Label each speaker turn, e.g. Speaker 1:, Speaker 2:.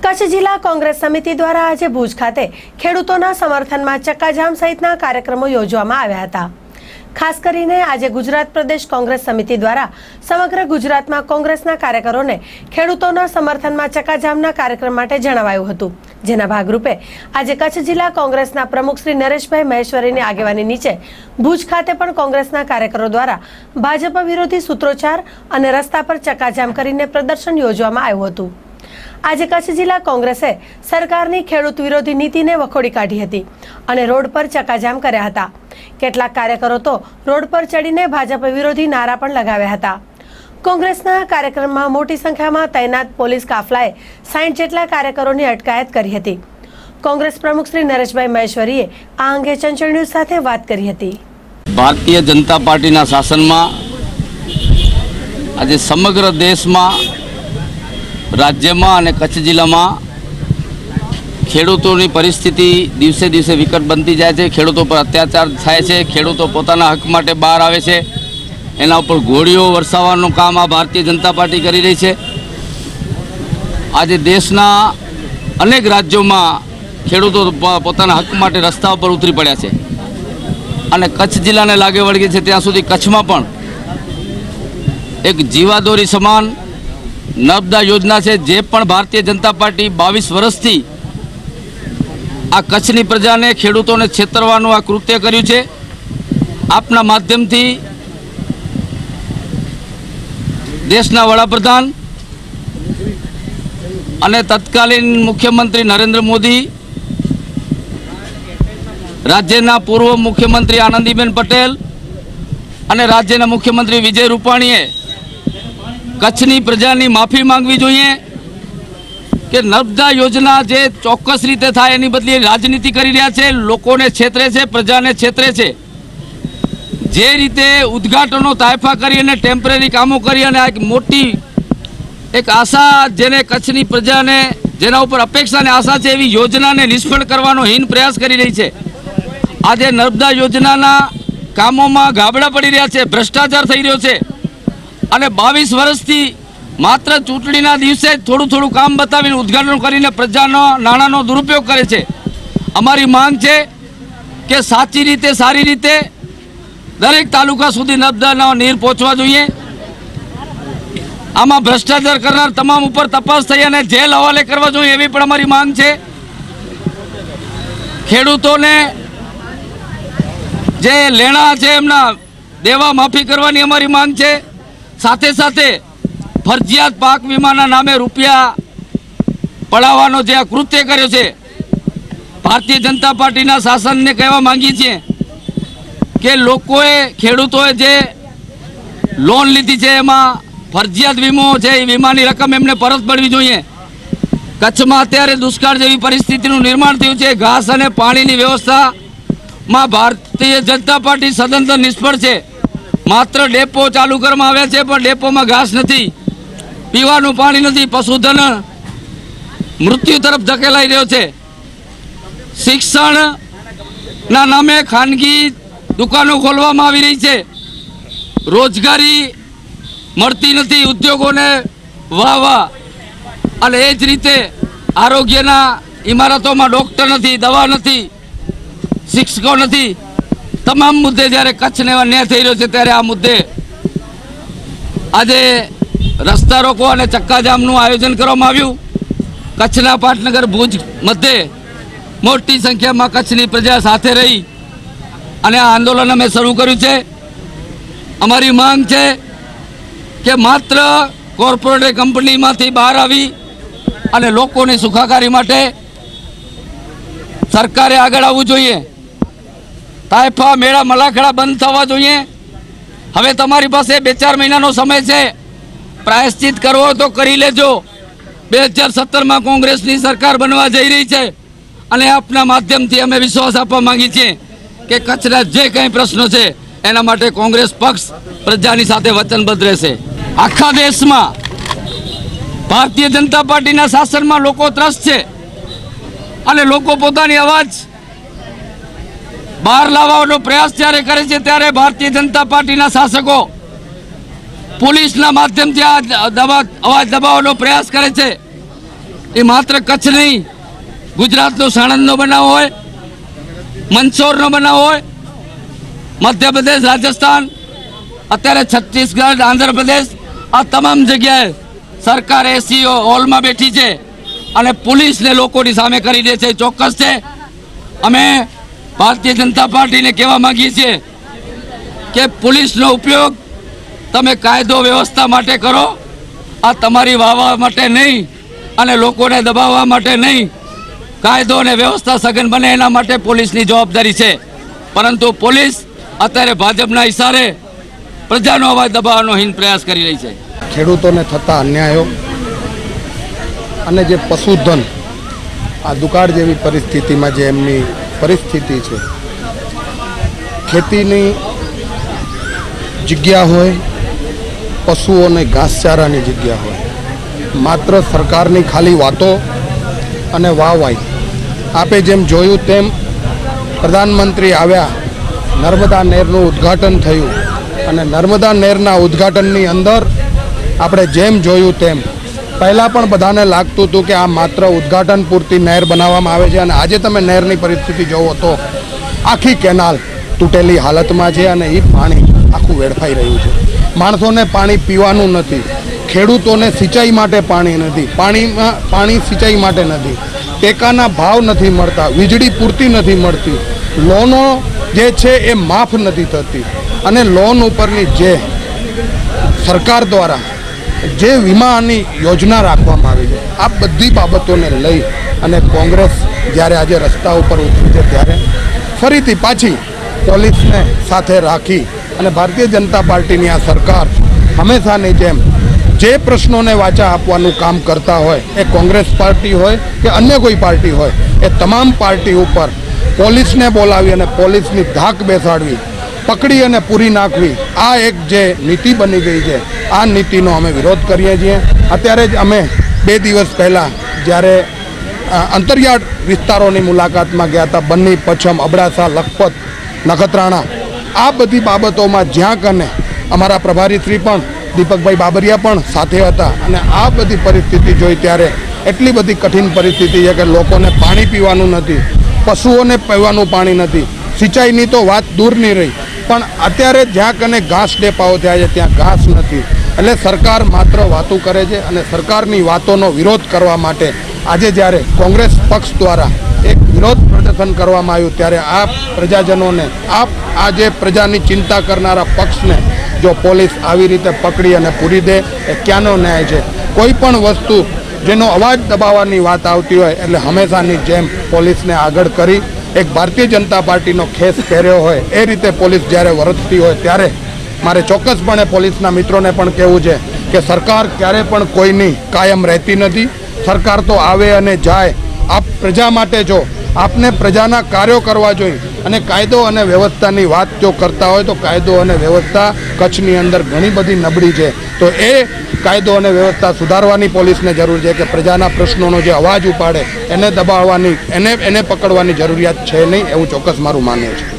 Speaker 1: કચ્છ જિલ્લા કોંગ્રેસ સમિતિ દ્વારા આજે ભુજ ખાતે ખેડૂતોના સમર્થનમાં ચક્કાજામ સહિતના કાર્યક્રમો યોજવામાં આવ્યા હતા. ખાસ કરીને આજે ગુજરાત પ્રદેશ કોંગ્રેસ સમિતિ દ્વારા સમગ્ર ગુજરાતમાં કોંગ્રેસના કાર્યકરોને ખેડૂતોના સમર્થનમાં ચક્કાજામના કાર્યક્રમ માટે જણાવાયું હતું. જેના ભાગરૂપે આજે કચ્છ જિલ્લા કોંગ્રેસના પ્રમુખ શ્રી નરેશભાઈ મહેશ્વરીની આગેવાની નીચે ભુજ ખાતે પણ કોંગ્રેસના કાર્યકરો દ્વારા ભાજપ વિરોધી સૂત્રોચ્ચાર અને રસ્તા પર ચક્કાજામ કરીને પ્રદર્શન યોજવામાં આવ્યું હતું. આજે કચ્છ જિલ્લા કોંગ્રેસે સરકારની ખેડૂત વિરોધી નીતિને વખોડી કાઢી હતી અને રોડ પર ચકાજામ કર્યા હતા. કેટલાક કાર્યકરો તો રોડ પર ચડીને ભાજપ વિરોધી નારા પણ લગાવ્યા હતા. કોંગ્રેસના કાર્યક્રમમાં મોટી સંખ્યામાં તૈનાત પોલીસ કાફલાએ સાઠ જેટલા કાર્યકરોની અટકાયત કરી હતી. કોંગ્રેસ પ્રમુખ શ્રી નરેશભાઈ મહેશ્વરીએ આ અંગે ચંચળ ન્યૂઝ સાથે વાત કરી હતી.
Speaker 2: ભારતીય જનતા પાર્ટીના શાસનમાં આજે સમગ્ર દેશમાં રાજ્યમાં અને કચ્છ જિલ્લામાં ખેડૂતોની પરિસ્થિતિ દિવસે દિવસે વિકટ બનતી જાય છે. ખેડૂતો પર અત્યાચાર થાય છે. ખેડૂતો પોતાના હક માટે બહાર આવે છે. એના ઉપર ગોળીઓ વરસાવવાનું કામ આ ભારતીય જનતા પાર્ટી કરી રહી છે. આજે દેશના અનેક રાજ્યોમાં ખેડૂતો પોતાના હક માટે રસ્તા ઉપર ઉતરી પડ્યા છે. અને કચ્છ જિલ્લાને લાગે વળગે છે ત્યાં સુધી કચ્છમાં પણ એક જીવાદોરી સમાન નર્મદા યોજના છે, જે પણ ભારતીય જનતા પાર્ટી બાવીસ વર્ષથી આ કચ્છની પ્રજાને, ખેડૂતોને છેતરવાનું આ કૃત્ય કર્યું છે. આપના માધ્યમથી દેશના વડાપ્રધાન અને તત્કાલીન મુખ્યમંત્રી નરેન્દ્ર મોદી, રાજ્યના પૂર્વ મુખ્યમંત્રી આનંદીબેન પટેલ અને રાજ્યના મુખ્યમંત્રી વિજય રૂપાણીએ કચ્છની પ્રજાની માફી માંગવી જોઈએ કે નર્મદા યોજના જે ચોક્કસ રીતે થાય એની બદલે રાજનીતિ કરી રહ્યા છે, લોકોને છેતરે છે, પ્રજાને છેતરે છે. જે રીતે ઉદ્ઘાટનો તાયફા કરી અને ટેમ્પરરી કામો કરી અને એક મોટી, એક આશા જેને કચ્છની પ્રજાને, જેના ઉપર અપેક્ષા અને આશા છે એવી યોજનાને નિષ્ફળ કરવાનો હીન પ્રયાસ કરી રહી છે. આજે નર્મદા યોજનાના કામોમાં ગાબડા પડી રહ્યા છે, ભ્રષ્ટાચાર થઈ રહ્યો છે. અને બાવીસ વર્ષથી માત્ર ચૂંટણીના દિવસે થોડું થોડું કામ બતાવીને ઉદ્ઘાટન કરીને પ્રજાનો નાણાંનો દુરુપયોગ કરે છે. અમારી માંગ છે કે સાચી રીતે, સારી રીતે દરેક તાલુકા સુધી નર્મદાનો નીર પહોંચવા જોઈએ. આમાં ભ્રષ્ટાચાર કરનાર તમામ ઉપર તપાસ થઈ અને જેલ હવાલે કરવા જોઈએ એવી પણ અમારી માંગ છે. ખેડૂતોને જે લેણા છે એમના દેવા માફી કરવાની અમારી માંગ છે. સાથે સાથે ફરજિયાત પાક વીમાના નામે રૂપિયા પડાવવાનો જે આ કૃત્ય કર્યો છે, ભારતીય જનતા પાર્ટીના શાસનને કહેવા માંગીએ છીએ કે લોકોએ ખેડૂતોએ જે લોન લીધી છે, એમાં ફરજિયાત વીમો છે, એ વીમાની રકમ એમને પરત પડવી જોઈએ. કચ્છમાં અત્યારે દુષ્કાળ જેવી પરિસ્થિતિનું નિર્માણ થયું છે, ઘાસ અને પાણીની વ્યવસ્થામાં ભારતીય જનતા પાર્ટી સદંતર નિષ્ફળ છે. માત્ર ડેપો ચાલુ કરવામાં આવ્યા છે, પણ ડેપોમાં ઘાસ નથી, પીવાનું પાણી નથી, પશુધન મૃત્યુ તરફ ધકેલાઈ રહ્યો છે. શિક્ષણના નામે ખાનગી દુકાનો ખોલવામાં આવી રહી છે. રોજગારી મળતી નથી, ઉદ્યોગોને વાહ વાહ. અને એ જ રીતે આરોગ્યના ઇમારતોમાં ડૉક્ટર નથી, દવા નથી, શિક્ષકો નથી. તમામ મુદ્દે જ્યારે કચ્છને અન્યાય થઈ રહ્યો છે ત્યારે આ મુદ્દે આજે રસ્તા રોકો અને ચક્કાજામનું આયોજન કરવામાં આવ્યું. કચ્છના પાટનગર ભુજ મધ્યે મોટી સંખ્યામાં કચ્છની પ્રજા સાથે રહી અને આ આંદોલન અમે શરૂ કર્યું છે. અમારી માંગ છે કે માત્ર કોર્પોરેટ કંપનીમાંથી બહાર આવી અને લોકોની સુખાકારી માટે સરકારે આગળ આવવું જોઈએ. તાયફા મેળા મલાખડા બંધ થવા જોઈએ. હવે તમારી પાસે બે ચાર મહિનાનો સમય છે. પ્રાયશ્ચિત કરવો તો કરી લેજો. બે હજાર સત્તરમાં કોંગ્રેસની સરકાર બનવા જઈ રહી છે. અને આપના માધ્યમથી અમે વિશ્વાસ આપવા માંગીએ છીએ કે કચ્છના જે કંઈ પ્રશ્નો છે, એના માટે કોંગ્રેસ પક્ષ પ્રજાની સાથે વચનબદ્ધ રહેશે. આખા દેશમાં ભારતીય જનતા પાર્ટીના શાસનમાં લોકો ત્રસ્ત છે. અને લોકો પોતાની અવાજ બહાર લાવવાનો પ્રયાસ જ્યારે કરે છે ત્યારે ભારતીય જનતા પાર્ટીના શાસકો પોલીસના માધ્યમથી આ દબા, અવાજ દબાવવાનો પ્રયાસ કરે છે. એ માત્ર કચ્છ નહીં, ગુજરાતનો સાણંદનો બનાવ હોય, મંદસોરનો બનાવ હોય, મધ્યપ્રદેશ, રાજસ્થાન, અત્યારે છત્તીસગઢ, આંધ્રપ્રદેશ, આ તમામ જગ્યાએ સરકાર એસીઓ હોલમાં બેઠી છે અને પોલીસને લોકોની સામે કરી દે છે ચોક્કસ છે. અમે ભારતીય જનતા પાર્ટીને કહેવા માંગીએ છીએ કે પોલીસનો ઉપયોગ તમે કાયદો વ્યવસ્થા માટે કરો. આ તમારી વાવા માટે નહીં અને લોકોને દબાવવા માટે નહીં. કાયદો અને વ્યવસ્થા સઘન બને એના માટે પોલીસની જવાબદારી છે. પરંતુ પોલીસ અત્યારે ભાજપના ઇશારે પ્રજાનો અવાજ દબાવવાનો હિન પ્રયાસ કરી રહી છે.
Speaker 3: ખેડૂતોને થતા અન્યાયો અને જે પશુધન આ દુકાળ જેવી પરિસ્થિતિમાં જે એમની પરિસ્થિતિ છે. ખેતીની જગ્યા હોય, પશુઓને ઘાસચારાની જગ્યા હોય. માત્ર સરકારની ખાલી વાતો અને વાહવાઈ આપે જેમ જોયું તેમ પ્રધાનમંત્રી આવ્યા, નર્મદા નહેરનું ઉદ્ઘાટન થયું. અને નર્મદા નહેરના ઉદ્ઘાટનની અંદર આપણે જેમ જોયું તેમ પહેલાં પણ બધાને લાગતું હતું કે આ માત્ર ઉદ્ઘાટન પૂરતી નહેર બનાવવામાં આવે છે અને આજે તમે નહેરની પરિસ્થિતિ જોવો તો આખી કેનાલ તૂટેલી હાલતમાં છે અને એ પાણી આખું વેડફાઈ રહ્યું છે. માણસોને પાણી પીવાનું નથી. ખેડૂતોને સિંચાઈ માટે પાણી નથી. પાણીમાં પાણી સિંચાઈ માટે નથી. ટેકાના ભાવ નથી મળતા. વીજળી પૂરતી નથી મળતી. લોનો જે છે એ માફ નથી થતી. અને લોન ઉપરની જે સરકાર દ્વારા જે વીમાની યોજના રાખવામાં આવી છે, આ બધી બાબતોને લઈ અને કોંગ્રેસ જ્યારે આજે રસ્તા ઉપર ઉતરી છે ત્યારે ફરીથી પાછી પોલીસને સાથે રાખી અને ભારતીય જનતા પાર્ટીની આ સરકાર હંમેશાની જેમ જે પ્રશ્નોને વાચા આપવાનું કામ કરતા હોય, એ કોંગ્રેસ પાર્ટી હોય કે અન્ય કોઈ પાર્ટી હોય, એ તમામ પાર્ટી ઉપર પોલીસને બોલાવી અને પોલીસની ધાક બેસાડવી પકડી અને પૂરી નાખવી. આ એક જે નીતિ બની ગઈ છે, આ નીતિનો અમે વિરોધ કરીએ છીએ. અત્યારે જ અમે બે દિવસ પહેલાં જ્યારે અંતરિયાળ વિસ્તારોની મુલાકાતમાં ગયા હતા, બન્ની, પચ્છમ, અબડાસા, લખપત, નખત્રાણા. આ બધી બાબતોમાં જ્યાં કને અમારા પ્રભારીશ્રી પણ, દીપકભાઈ બાબરિયા પણ સાથે હતા. અને આ બધી પરિસ્થિતિ જોઈ ત્યારે એટલી બધી કઠિન પરિસ્થિતિ છે કે લોકોને પાણી પીવાનું નથી, પશુઓને પીવાનું પાણી નથી. સિંચાઈની તો વાત દૂરની રહી. પણ અત્યારે જ્યાં કને ઘાસ ડેપાઓ થયા છે, ત્યાં ઘાસ નથી. એટલે સરકાર માત્ર વાતો કરે છે અને સરકારની વાતોનો વિરોધ કરવા માટે આજે જ્યારે કોંગ્રેસ પક્ષ દ્વારા એક વિરોધ પ્રદર્શન કરવામાં આવ્યું, ત્યારે આ પ્રજાજનોને આ આ જે પ્રજાની ચિંતા કરનારા પક્ષને જો પોલીસ આવી રીતે પકડી અને પૂરી દે, એ ક્યાંનો ન્યાય છે? કોઈ પણ વસ્તુ જેનો અવાજ દબાવવાની વાત આવતી હોય, એટલે હંમેશાની જેમ પોલીસને આગળ કરી એક ભારતીય જનતા પાર્ટીનો ખેસ પહેર્યો હોય, એ રીતે પોલીસ જ્યારે વરતતી હોય ત્યારે મારે ચોક્કસપણે પોલીસના મિત્રોને પણ કહેવું છે કે સરકાર ક્યારે પણ કોઈની કાયમ રહેતી નથી. સરકાર તો આવે અને જાય. આપ પ્રજા માટે જો આપને પ્રજાના કાર્યો કરવા જોઈએ અને કાયદો અને વ્યવસ્થાની વાત જો કરતા હોય તો કાયદો અને વ્યવસ્થા કચ્છની અંદર ઘણી બધી નબળી છે. તો એ કાયદો અને વ્યવસ્થા સુધારવાની પોલીસને જરૂર છે કે પ્રજાના પ્રશ્નોનો જે અવાજ ઉપાડે, એને દબાવવાની, એને એને પકડવાની જરૂરિયાત છે નહીં એવું ચોક્કસ મારું માનવું છે.